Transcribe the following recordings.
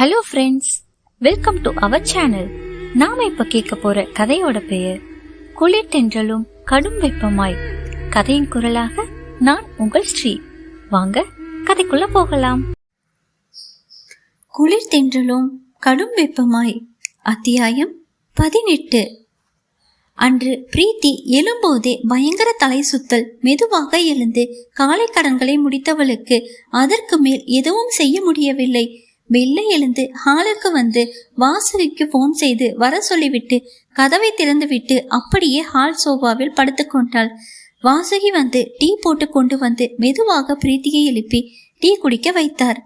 Hello friends welcome to our channel நாம இப்ப கேட்க போற கதையோட பெயர் குளிர் தென்றலும் கடும் வெப்பமாய். கதையின் குரலாக நான் உங்கள் ஸ்ரீ. வாங்க கதைக்குள்ள போகலாம். குளிர் தென்றலும் கடும் வெப்பமாய். அத்தியாயம் பதினெட்டு. அன்று பிரீத்தி எழும்போதே பயங்கர தலை சுத்தல் மெதுவாக எழுந்து காலை கடன்களை முடித்தவளுக்கு அதற்கு மேல் எதுவும் செய்ய முடியவில்லை. வெள்ளை எழுந்து ஹாலுக்கு வந்து வாசவிக்கு போன் செய்து வர சொல்லிவிட்டு கதவை திறந்துவிட்டு அப்படியே ஹால் சோபாவில் படுத்துக்கொண்டாள் வாசுகி வந்து டீ போட்டு கொண்டு வந்து மெதுவாக பிரீத்தியை எழுப்பி டீ குடிக்க வைத்தார்.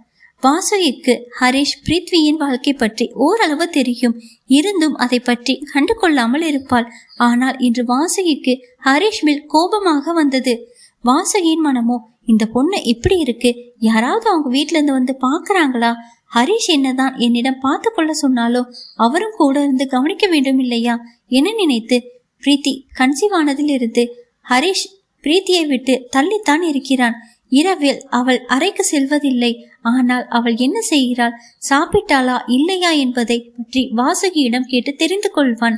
வாசுகிக்கு ஹரிஷ் பிரித்வியின் வாழ்க்கை பற்றி ஓரளவு தெரியும். இருந்தும் அதை பற்றி கண்டு கொள்ளாமல் இருப்பாள். ஆனால் இன்று வாசுகிக்கு ஹரிஷ் மேல் கோபமாக வந்தது. வாசுகியின் மனமோ இந்த பொண்ணு இப்படி இருக்கு. யாராவது அவங்க வீட்டிலேருந்து இருந்து வந்து பாக்குறாங்களா ஹரிஷ் என்னதான் என்னிடம் பார்த்து கொள்ள சொன்னாலும் அவரும் கூட இருந்து கவனிக்க வேண்டும் இல்லையா என நினைத்து பிரீத்தி கன்சீவ் ஆனதிலிருந்து ஹரிஷ் பிரீத்தியை விட்டு தள்ளித்தான் இருக்கிறான். இரவில் அவள் அறைக்கு செல்வதில்லை. ஆனால் அவள் என்ன செய்கிறாள்? சாப்பிட்டாளா இல்லையா என்பதை பற்றி வாசுகியிடம் கேட்டு தெரிந்து கொள்வான்.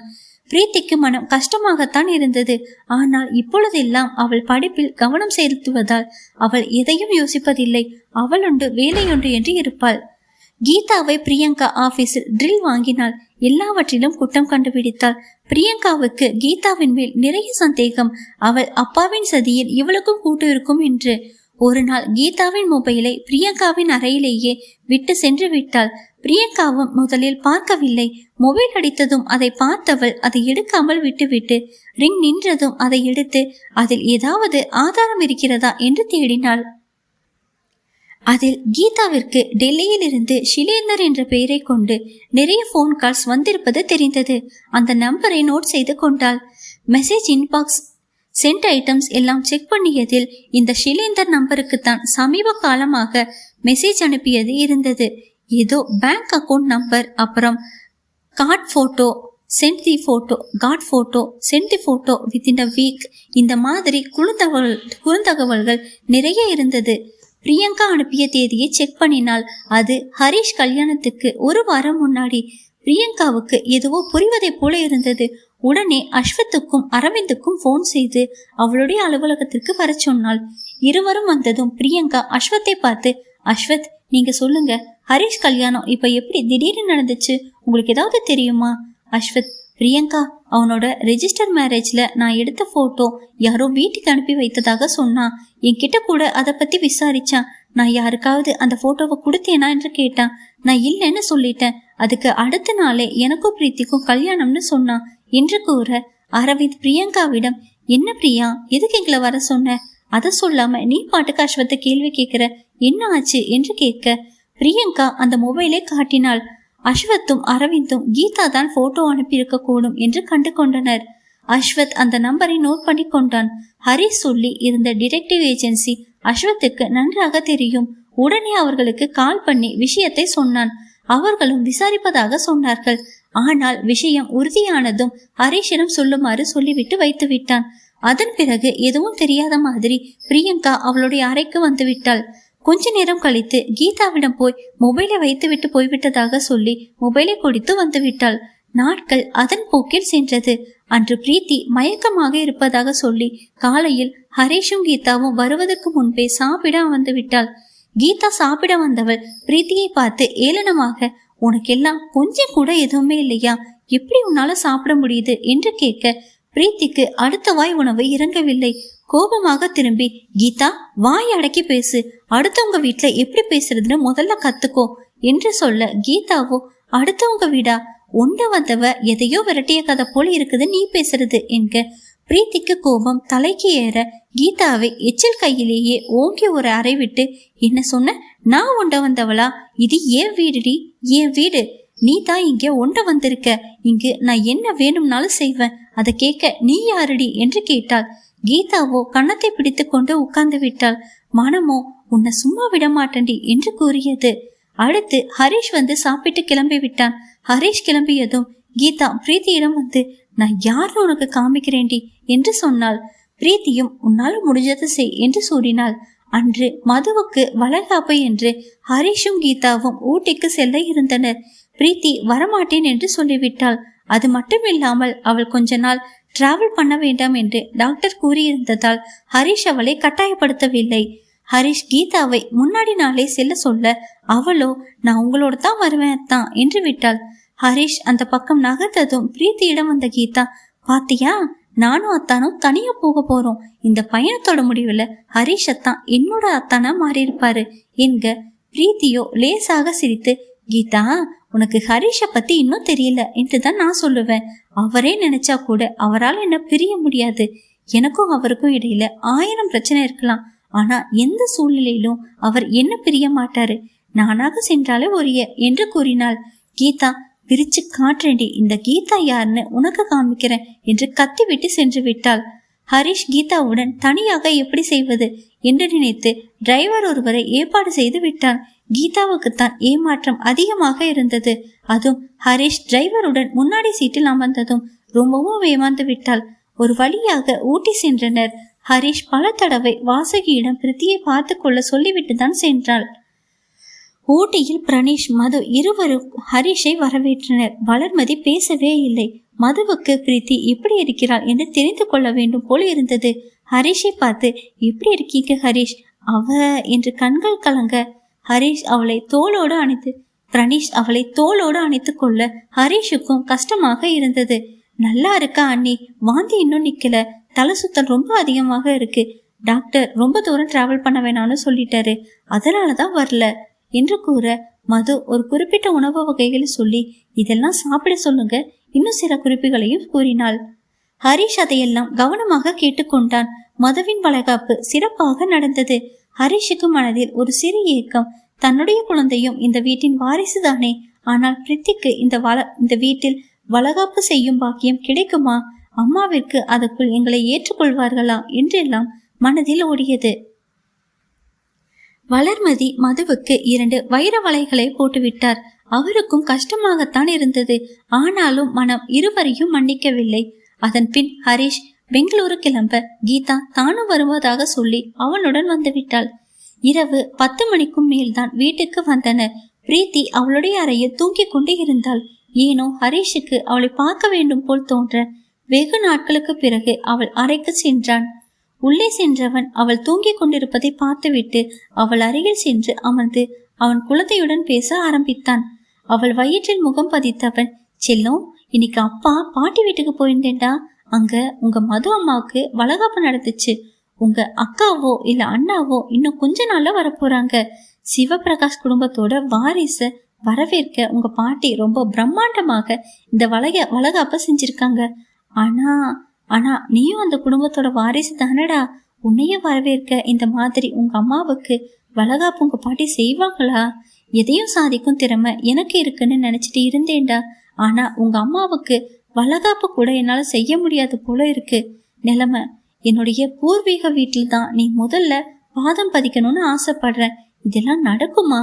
பிரீத்திக்கு மனம் கஷ்டமாகத்தான் இருந்தது. ஆனால் இப்பொழுதெல்லாம் அவள் படிப்பில் கவனம் செலுத்துவதால் அவள் எதையும் யோசிப்பதில்லை. அவளுண்டு வேலையுண்டு என்று இருப்பாள். கீதாவை பிரியங்கா ஆபீஸில் ட்ரில் வாங்கினாள். எல்லாவற்றிலும் குற்றம் கண்டுபிடித்தாள். பிரியங்காவுக்கு கீதாவின் மேல் நிறைய சந்தேகம். அவள் அப்பாவின் சதியில் இவளுக்கும் கூட்டு இருக்கும் என்று. ஒரு நாள் கீதாவின் மொபைலை பிரியங்காவின் அறையிலேயே விட்டு சென்று விட்டாள். பிரியங்காவும் முதலில் பார்க்கவில்லை. மொபைல் அடித்ததும் அதை பார்த்தவள் அதை எடுக்காமல் விட்டுவிட்டு ரிங் நின்றதும் அதை எடுத்து அதில் ஏதாவது ஆதாரம் இருக்கிறதா? என்று தேடினாள். அதில் கீதாவிற்கு டெல்லியில் இருந்து ஷிலேந்தர் என்ற பெயரை கொண்டு நிறைய போன் கால்ஸ் வந்திருப்பது தெரிந்தது. அந்த நம்பரை நோட் செய்து கொண்டாள். மெசேஜ் இன்பாக்ஸ் சென்ட் ஐட்டம்ஸ் எல்லாம் செக் பண்ணியதில் இந்த ஷிலேந்தர் நம்பருக்கு தான் சமீப காலமாக மெசேஜ் அனுப்பியது இருந்தது. ஏதோ பேங்க் அக்கவுண்ட் நம்பர் அப்புறம் card photo sent the photo card photo sent the photo within a week இந்த மாதிரி குறுந்தகவல் குறுந்தகவல்கள் நிறைய இருந்தது. பிரியங்கா அனுப்பிய தேதியை செக் பண்ணினால் அது ஹரிஷ் கல்யாணத்துக்கு ஒரு வாரம் முன்னாடி. பிரியங்காவுக்கு எதுவோ புரிவதை போல இருந்தது. உடனே அஸ்வத்துக்கும் அரவிந்துக்கும் போன் செய்து அவளுடைய அலுவலகத்திற்கு வர சொன்னாள். இருவரும் வந்ததும் பிரியங்கா அஸ்வத்தை பார்த்து அஸ்வத் நீங்க சொல்லுங்க. ஹரிஷ் கல்யாணம் இப்ப எப்படி திடீர்னு நடந்துச்சு? உங்களுக்கு ஏதாவது தெரியுமா? அஸ்வத் பிரியங்கா அவனோட ரெஜிஸ்டர் மேரேஜ்ல நான் எடுத்த போட்டோ யாரோ வீட்டுக்கு அனுப்பி வைத்ததாக சொன்னான். என்கிட்ட கூட அதை பத்தி விசாரிச்சான். நான் யாருக்காவது அந்த போட்டோவை கொடுத்தேனா என்று கேட்டான். நான் இல்லைன்னு சொல்லிட்டேன். அதுக்கு அடுத்த நாளே எனக்கும் பிரீத்திக்கும் கல்யாணம்னு சொன்னான் என்று கூற அரவிந்த் பிரியங்காவிடம் என்ன பிரியா எதுக்கு எங்களை வர சொன்ன? அதை சொல்லாம நீ பாட்டுக்கு அஸ்வத்தை கேள்வி கேட்கிற? என்ன ஆச்சு? என்று கேட்க பிரியங்கா அந்த மொபைலை காட்டினாள். அஸ்வத்தும் அரவிந்தும் கீதா தான் போட்டோ அனுப்பியிருக்க கூடும் என்று கண்டு கொண்டனர் அஸ்வத் அந்த நம்பரை நோட் பண்ணி கொண்டான். ஹரி சொல்லி இருந்த டிடெக்டிவ் ஏஜென்சி அஸ்வத்துக்கு நன்றாக தெரியும். உடனே அவர்களுக்கு கால் பண்ணி விஷயத்தை சொன்னான். அவர்களும் விசாரிப்பதாக சொன்னார்கள். ஆனால் விஷயம் உறுதியானதும் ஹரிஷிடம் சொல்லுமாறு சொல்லிவிட்டு வைத்து விட்டான். அதன் பிறகு எதுவும் தெரியாத மாதிரி பிரியங்கா அவளுடைய அறைக்கு வந்து விட்டாள். கொஞ்ச நேரம் கழித்து கீதாவிடம் போய் மொபைலை வைத்து விட்டு போய்விட்டதாக சொல்லி மொபைலை கொடுத்து வந்துவிட்டாள். நாட்கள் அதன் போக்கில் சென்றது. அன்று பிரீத்தி மயக்கமாக இருப்பதாக சொல்லி காலையில் ஹரேஷும் கீதாவும் வருவதற்கு முன்பே சாப்பிட வந்துவிட்டாள். கீதா சாப்பிட வந்தவள் பிரீத்தியை பார்த்து ஏளனமாக உனக்கெல்லாம் கொஞ்சம் கூட எதுவுமே இல்லையா? எப்படி உன்னால சாப்பிட முடியுது? என்று கேட்க பிரீத்திக்கு அடுத்த வாய் உணவு இறங்கவில்லை. கோபமாக திரும்பி கீதா வாய் அடக்கி பேசு. அடுத்தவங்க வீட்டுல எப்படி பேசுறதுன்னு முதல்ல கத்துக்கோ என்று சொல்ல கீதாவோ அடுத்தவங்க வீடா? உண்ட வந்தவ எதையோ விரட்டிய கதை போல இருக்குது நீ பேசுறது என்க. பிரீத்திக்கு கோபம் தலைக்கு ஏற கீதாவை எச்சில் கையிலேயே ஓங்கி ஒரு அறை விட்டு என்ன சொன்ன? நான் உண்ட வந்தவளா? இது ஏன் வீடுடி? ஏன் வீடு? நீ தான் இங்க ஒண்ட வந்திருக்க. இங்கு நான் என்ன வேணும்னாலும் செய்வேன். அதை கேட்க நீ யாருடி? என்று கேட்டாள். கீதாவோ கன்னத்தை பிடித்து கொண்டு உட்கார்ந்து விட்டாள். மனமோ உன்னை சும்மா விட மாட்டேன்டி என்று கூறியது. அடுத்து ஹரிஷ் வந்து சாப்பிட்டு கிளம்பி விட்டான். ஹரிஷ் கிளம்பியதும் கீதா பிரீத்தியிடம் வந்து நான் யாருன்னு உனக்கு காமிக்கிறேன்டி? என்று சொன்னாள். பிரீத்தியும் உன்னால முடிஞ்சதை செய் என்று சூடினாள் அன்று மதுவுக்கு வளகாப்பு என்று ஹரீஷும் கீதாவும் ஊட்டிக்கு செல்ல இருந்தனர். பிரீத்தி வரமாட்டேன் என்று சொல்லிவிட்டாள். அது மட்டுமில்லாமல் அவள் கொஞ்ச நாள் டிராவல் பண்ண வேண்டாம் என்று டாக்டர் கூறியிருந்ததால் ஹரிஷ் அவளை கட்டாயப்படுத்தவில்லை. ஹரிஷ் கீதாவை முன்னாடி நாளே செல்ல சொல்ல அவளோ நான் உங்களோட தான் வருவேன் தான் என்று விட்டாள். ஹரிஷ் அந்த பக்கம் நகர்ந்ததும் பிரீத்தியிடம் வந்த கீதா பாத்தியா நானும் அத்தானும் தனியா போக போறோம். இந்த பயணத்தோட முடிவுல ஹரிஷ் அத்தான் என்னோட அத்தானா மாறியிருப்பாரு. என்க பிரீத்தியோ லேசாக சிரித்து கீதா உனக்கு ஹரிஷை பத்தி இன்னும் தெரியல. என்று தான் நான் சொல்லுவேன். அவரே நினைச்சா கூட அவரால் என்ன பிரிய முடியாது. எனக்கும் அவருக்கும் இடையில ஆயிரம் பிரச்சனை இருக்கலாம். ஆனா எந்த சூழ்நிலையிலும் அவர் என்ன பிரிய மாட்டாரு. நானாக சென்றாலே ஒரிய என்று கூறினாள். கீதா பிரிச்சு காட்டுறேண்டி இந்த கீதா யாருன்னு உனக்கு காமிக்கிறேன் என்று கத்திவிட்டு சென்று விட்டாள். ஹரிஷ் கீதாவுடன் தனியாக எப்படி செய்வது என்று நினைத்து டிரைவர் ஒருவரை ஏற்பாடு செய்து விட்டான். கீதாவுக்குத்தான் ஏமாற்றம் அதிகமாக இருந்தது. அதுவும் ஹரிஷ் டிரைவருடன் முன்னாடி சீட்டில் அமர்ந்ததும் ரொம்பவும் ஏமாந்து விட்டாள். ஒரு வழியாக ஊட்டி சென்றனர். ஹரிஷ் பல தடவை வாசகியிடம் பிரித்தியை பார்த்து கொள்ள சொல்லிவிட்டு தான் சென்றாள். ஊட்டியில் பிரணேஷ் மது இருவரும் ஹரிஷை வரவேற்றனர். வளர்மதி பேசவே இல்லை. மதுவுக்கு பிரீத்தி எப்படி இருக்கிறாள் என்று தெரிந்து கொள்ள வேண்டும் போல் இருந்தது. ஹரிஷை பார்த்து எப்படி இருக்கீங்க ஹரிஷ். அவ என்று கண்கள் கலங்க ஹரிஷ் அவளை தோளோடு அணைத்து பிரணீஷ் அவளை தோளோடு அணைத்து கொள்ள ஹரிஷுக்கும் கஷ்டமாக இருந்தது. நல்லா இருக்கா அண்ணி? வாந்தி இன்னும் நிக்கல. தலை சுத்தம் ரொம்ப அதிகமாக இருக்கு. டாக்டர் ரொம்ப தூரம் டிராவல் பண்ண வேணாம்னு சொல்லிட்டாரு. அதனாலதான் வரல. என்று கூற மது ஒரு குறிப்பிட்ட உணவு வகைகளை சொல்லி இதெல்லாம் சாப்பிட சொல்லுங்க. இன்னும் சில குறிப்புகளையும் கூறினாள். ஹரிஷ் அதையெல்லாம் கவனமாக கேட்டுக்கொண்டான். மதுவின் வளகாப்பு சிறப்பாக நடந்தது. ஹரிஷுக்கு மனதில் ஒரு சிறு ஏக்கம். தன்னுடைய குழந்தையும் இந்த வீட்டின் வாரிசு தானே ஆனால் பிரித்திக்கு இந்த வள இந்த வீட்டில் வளகாப்பு செய்யும் பாக்கியம் கிடைக்குமா? அம்மாவிற்கு அதற்குள் எங்களை ஏற்றுக்கொள்வார்களா? என்றெல்லாம் மனதில் ஓடியது. வளர்மதி மதுவுக்கு இரண்டு வைர வலைகளை போட்டுவிட்டார். அவருக்கும் கஷ்டமாகத்தான் இருந்தது. ஆனாலும் மனம் இருவரையும் மன்னிக்கவில்லை. அதன் பின் ஹரீஷ் பெங்களூரு கிளம்ப. கீதா தானும் வருவதாக சொல்லி அவனுடன் வந்துவிட்டாள். இரவு பத்து மணிக்கும் மேல்தான் வீட்டுக்கு வந்தனர் பிரீத்தி அவளுடைய அறையில் தூங்கிக் கொண்டு இருந்தாள். ஏனோ ஹரீஷுக்கு அவளை பார்க்க வேண்டும் போல் தோன்ற வெகு நாட்களுக்கு பிறகு அவள் அறைக்கு சென்றான். உள்ளே சென்றவன் அவள் தூங்கிக் கொண்டிருப்பதை பார்த்துவிட்டு அவள் அருகில் சென்று அமர்ந்து அவன் குழந்தையுடன் பேச ஆரம்பித்தான். அவள் வயிற்றில் முகம் பதித்தவன் செல்லும் இன்னைக்கு அப்பா பாட்டி வீட்டுக்கு போயிருந்தேன்டா. அங்க உங்க மது அம்மாவுக்கு வளகாப்பு நடந்துச்சு. உங்க அக்காவோ இல்ல அண்ணாவோ இன்னும் கொஞ்ச நாள்ல வரப்போறாங்க. சிவபிரகாஷ் குடும்பத்தோட வாரிச வரவேற்க உங்க பாட்டி ரொம்ப பிரம்மாண்டமாக இந்த வளக வளகாப்ப செஞ்சிருக்காங்க. ஆனா ஆனா நீயும் அந்த குடும்பத்தோட வாரிசு தானடா. உன்னையும் வரவேற்க இந்த மாதிரி உங்க அம்மாவுக்கு வளகாப்பு உங்க பாட்டி செய்வாங்களா? எதையும் சாதிக்கும் திறமை எனக்கு இருக்குன்னு நினைச்சிட்டு இருந்தேன்டா. ஆனா உங்க அம்மாவுக்கு வளகாப்பு கூட என்னால செய்ய முடியாது போல இருக்கு. நிலைமை என்னுடைய பூர்வீக வீட்டில் தான் நீ முதல்ல பாதம் பதிக்கணும்னு ஆசைப்படுறேன் இதெல்லாம் நடக்குமா?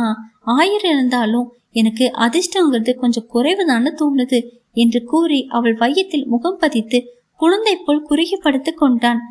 ஆயிரம் இருந்தாலும் எனக்கு அதிர்ஷ்டங்கிறது கொஞ்சம் குறைவுதான்னு தோணுது என்று கூறி அவள் வையத்தில் முகம் பதித்து குழந்தை போல் குறுகி படுத்து கொண்டான்.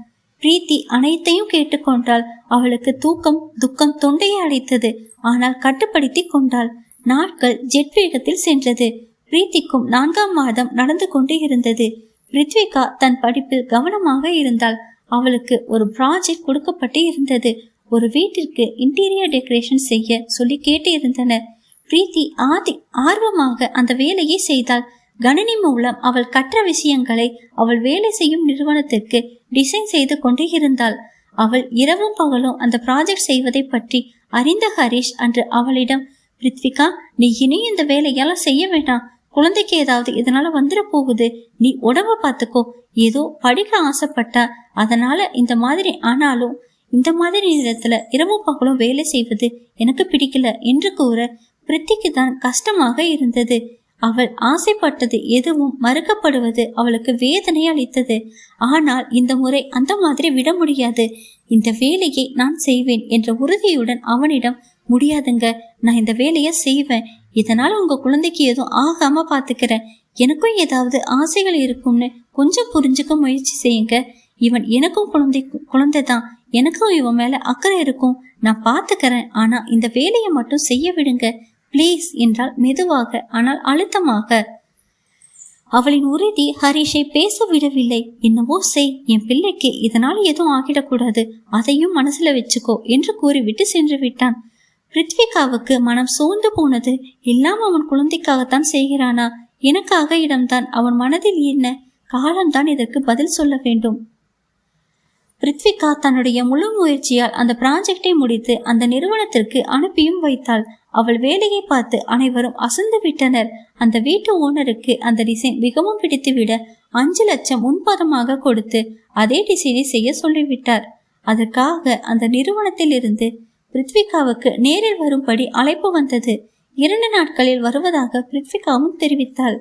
பிரீத்தி அனைத்தையும் கேட்டுக்கொண்டாள். அவளுக்கு தூக்கம் துக்கம் தொண்டையை அடைத்தது. ஆனால் கட்டுப்படுத்தி கொண்டாள். நாட்கள் ஜெட் வேகத்தில் சென்றது. பிரீத்திக்கும் நான்காம் மாதம் நடந்து கொண்டு இருந்தது. பிரித்விகா தன் படிப்பில் கவனமாக இருந்தாள். அவளுக்கு ஒரு ப்ராஜெக்ட் கொடுக்கப்பட்டு இருந்தது. ஒரு வீட்டிற்கு இன்டீரியர் டெக்கரேஷன் செய்ய சொல்லி கேட்டு இருந்தனர். பிரீத்தி ஆதி ஆர்வமாக அந்த வேலையை செய்தாள். கணினி மூலம் அவள் கற்ற விஷயங்களை அவள் வேலை செய்யும் நிறுவனத்திற்கு டிசைன் செய்து கொண்டே இருந்தாள். அவள் இரவும் பகலும் அந்த ப்ராஜெக்ட் செய்வதை பற்றி அறிந்த ஹரிஷ் அன்று அவளிடம் பிருத்விகா நீ இனியும் இந்த வேலையெல்லாம் செய்ய வேண்டாம். குழந்தைக்கு ஏதாவது இதனால வந்துட போகுது. நீ உடம்ப பார்த்துக்கோ ஏதோ படிக்க ஆசைப்பட்டா அதனால இந்த மாதிரி ஆனாலும் இந்த மாதிரி நேரத்துல இரவு பகலும் வேலை செய்வது எனக்கு பிடிக்கல என்று கூற பிரித்திக்கு தான் கஷ்டமாக இருந்தது. அவள் ஆசைப்பட்டது எதுவும் மறுக்கப்படுவது அவளுக்கு வேதனை அளித்தது. ஆனால் இந்த முறை அந்த மாதிரி விட முடியாது. இந்த வேலையை நான் செய்வேன் என்ற உறுதியுடன் அவனிடம் முடியாதுங்க நான் இந்த வேலையை செய்வேன். இதனால உங்க குழந்தைக்கு எதுவும் ஆகாம பாத்துக்கிறேன். எனக்கும் ஏதாவது ஆசைகள் இருக்கும்னு கொஞ்சம் புரிஞ்சுக்க முயற்சி செய்யுங்க. இவன் எனக்கும் குழந்தை குழந்தை தான். எனக்கும் இவன் மேல அக்கறை இருக்கும். நான் பாத்துக்கிறேன். ஆனா இந்த வேலையை மட்டும் செய்ய விடுங்க. ப்ளீஸ் என்றால் மெதுவாக ஆனால் அழுத்தமாக. அவளின் உறுதி ஹரிஷை பேச விடவில்லை. என்னவோ செய் என் பிள்ளைக்கு இதனால் எதுவும் ஆகிடக்கூடாது. அதையும் மனசுல வச்சுக்கோ என்று கூறிவிட்டு சென்று விட்டான். பிருத்விகாவுக்கு மனம் சோர்ந்து போனது எல்லாம் அவன் குழந்தைக்காகத்தான் செய்கிறானா? எனக்காக இடம்தான் அவன் மனதில் என்ன? காலம்தான் இதற்கு பதில் சொல்ல வேண்டும். பிருத்விகா தன்னுடைய முழு முயற்சியால் அந்த ப்ராஜெக்டை முடித்து அந்த நிறுவனத்திற்கு அனுப்பியும் வைத்தாள். அவள் வேலையை பார்த்து அனைவரும் அசந்து விட்டனர். அந்த வீட்டு ஓனருக்கு அந்த டிசைன் மிகவும் பிடித்துவிட அஞ்சு லட்சம் முன்பதமாக கொடுத்து அதே டிசைனை செய்ய சொல்லிவிட்டார். அதற்காக அந்த நிறுவனத்தில் இருந்து பிருத்விகாவுக்கு நேரில் வரும்படி அழைப்பு வந்தது. இரண்டு நாட்களில் வருவதாக பிருத்விகாவும் தெரிவித்தாள்.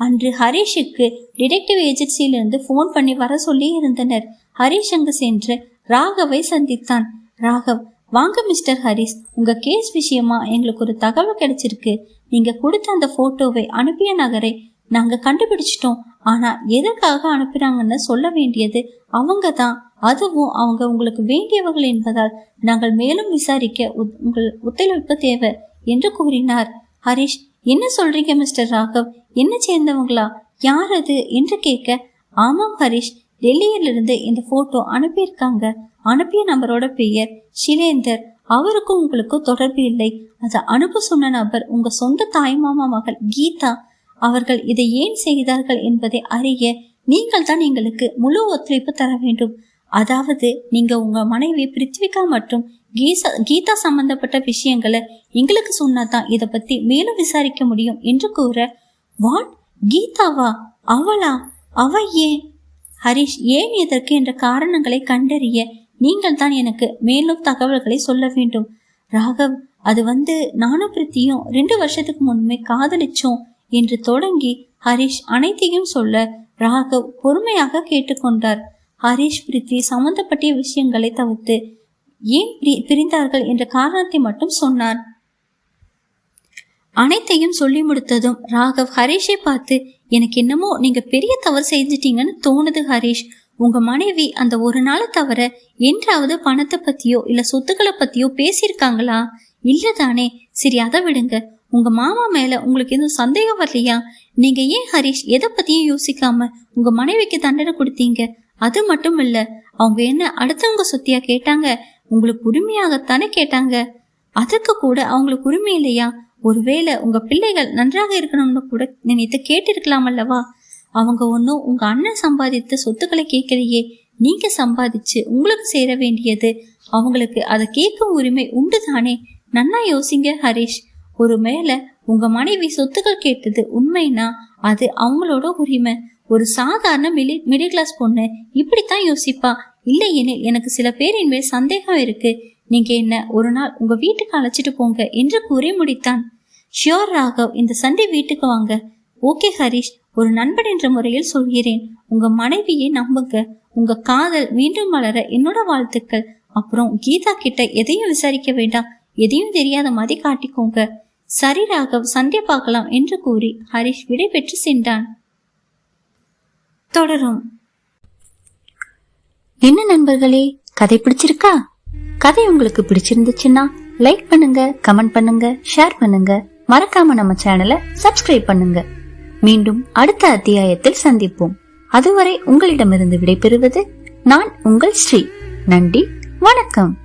அன்று ஹரீஷுக்கு டிடெக்டிவ் ஏஜென்சியிலிருந்து ஃபோன் பண்ணி வர சொல்லி இருந்தனர் ஹரீஷ் அங்கு சென்று ராகவை சந்தித்தான். ராகவ் வாங்க மிஸ்டர் ஹரிஸ். உங்க கேஸ் விஷயமா எங்களுக்கு ஒரு தகவல் கிடைச்சிருக்கு. நீங்க கொடுத்த அந்த போட்டோவை அனுப்பிய நகரை நாங்க கண்டுபிடிச்சிட்டோம். ஆனா எதற்காக அனுப்புகிறாங்கன்னு சொல்ல வேண்டியது அவங்க தான். அதுவும் அவங்க உங்களுக்கு வேண்டியவர்கள் என்பதால் நாங்கள் மேலும் விசாரிக்க உத்- உங்கள் ஒத்துழைப்பு தேவை என்று கூறினார். ஹரிஷ் என்ன சொல்றீங்க மிஸ்டர் ராகவ்? என்ன சேர்ந்தவங்களா? யார் அது என்று கேட்க ஆமாம் ஹரிஷ் டெல்லியிலிருந்து இந்த போட்டோ அனுப்பியிருக்காங்க. அனுப்பிய நபரோட பெயர் ஷிலேந்தர். அவருக்கும் உங்களுக்கும் தொடர்பு இல்லை. அதை அனுப்ப சொன்ன நபர் உங்க சொந்த தாய்மாமா மகள் கீதா. அவர்கள் இதை ஏன் செய்தார்கள் என்பதை அறிய நீங்கள் தான் எங்களுக்கு முழு ஒத்துழைப்பு தர வேண்டும். அதாவது நீங்க உங்க மனைவி பிருத்விகா மற்றும் கீசா கீதா சம்பந்தப்பட்ட விஷயங்களை எங்களுக்கு சொன்னாதான் இதை பத்தி மேலும் விசாரிக்க முடியும் என்று கூற வாட்? கீதாவா? அவளா? அவ ஏன்? ஹரிஷ் ஏன் எதற்கு என்ற காரணங்களை கண்டறிய நீங்கள் தான் எனக்கு மேலும் தகவல்களை சொல்ல வேண்டும். ராகவ் அது வந்து நானும் பிரித்தியும் ரெண்டு வருஷத்துக்கு முன்பே காதலிச்சோம் என்று தொடங்கி ஹரிஷ் அனைத்தையும் சொல்ல ராகவ் பொறுமையாக கேட்டுக்கொண்டார் ஹரிஷ் பிரித்தி சம்பந்தப்பட்ட விஷயங்களை தவிர்த்து ஏன் பிரி- பிரிந்தார்கள் என்ற காரணத்தை மட்டும் சொன்னார். அனைத்தையும் சொல்லி முடித்ததும் ராகவ் ஹரிஷை பார்த்து எனக்கு என்னமோ நீங்க பெரிய தவறு செஞ்சிட்டீங்கன்னு தோணுது ஹரிஷ். உங்க மனைவி அந்த ஒரு நாளை தவிர என்றாவது பணத்தை பத்தியோ இல்ல சொத்துக்களை பத்தியோ பேசியிருக்காங்களா? இல்ல தானே. சரி அதை விடுங்க. உங்க மாமா மேல உங்களுக்கு எதுவும் சந்தேகம் வரலையா? நீங்க ஏன் ஹரிஷ் எதை பத்தியும் யோசிக்காம உங்க மனைவிக்கு தண்டனை கொடுத்தீங்க? அது மட்டும் இல்ல அவங்க என்ன அடுத்தவங்க சொத்தியா கேட்டாங்க? உங்களுக்கு உரிமையாகத்தானே கேட்டாங்க? அதுக்கு கூட அவங்களுக்கு உரிமை இல்லையா? ஒருவேளை உங்க பிள்ளைகள் நன்றாக இருக்கணும்னு கூட நினைத்து கேட்டிருக்கலாம் அல்லவா? அவங்க ஒன்றும் உங்க அண்ணன் சம்பாதித்த சொத்துக்களை கேட்கலையே. நீங்க சம்பாதிச்சு உங்களுக்கு சேர வேண்டியது. அவங்களுக்கு அதை கேட்கும் உரிமை உண்டு தானே நன்னா யோசிங்க ஹரிஷ். ஒரு மேல உங்க மனைவி சொத்துக்கள் கேட்டது உண்மைனா அது அவங்களோட உரிமை. ஒரு சாதாரண மிடி மிடில் கிளாஸ் பொண்ணு இப்படித்தான் யோசிப்பா. இல்லையெனில் எனக்கு சில பேரின் மேல் சந்தேகம் இருக்கு. நீங்க என்ன ஒரு நாள் உங்க வீட்டுக்கு அழைச்சிட்டு போங்க என்று கூறி முடித்தான். ஷியோர் ராகவ் இந்த சண்டே வீட்டுக்கு வாங்க. ஓகே ஹரிஷ். ஒரு நண்பன் என்ற முறையில் சொல்கிறேன். உங்க மனைவியை நம்புங்க. உங்க காதல் மீண்டும் வளர என்னோட வாழ்த்துக்கள். அப்புறம் கீதா கிட்ட எதையும் விசாரிக்க வேண்டாம். எதையும் தெரியாத மாதிரி காட்டிக்கோங்க. சரி ராகவ் சண்டே பார்க்கலாம் என்று கூறி ஹரிஷ் விடை பெற்று சென்றான். தொடரும். என்ன நண்பர்களே கதை பிடிச்சிருக்கா? கதை உங்களுக்கு பிடிச்சிருந்துச்சுன்னா லைக் பண்ணுங்க கமெண்ட் பண்ணுங்க ஷேர் பண்ணுங்க. மறக்காம நம்ம சேனலை சப்ஸ்கிரைப் பண்ணுங்க. மீண்டும் அடுத்த அத்தியாயத்தில் சந்திப்போம். அதுவரை உங்களிடமிருந்து விடைபெறுவது நான் உங்கள் ஸ்ரீ. நன்றி. வணக்கம்.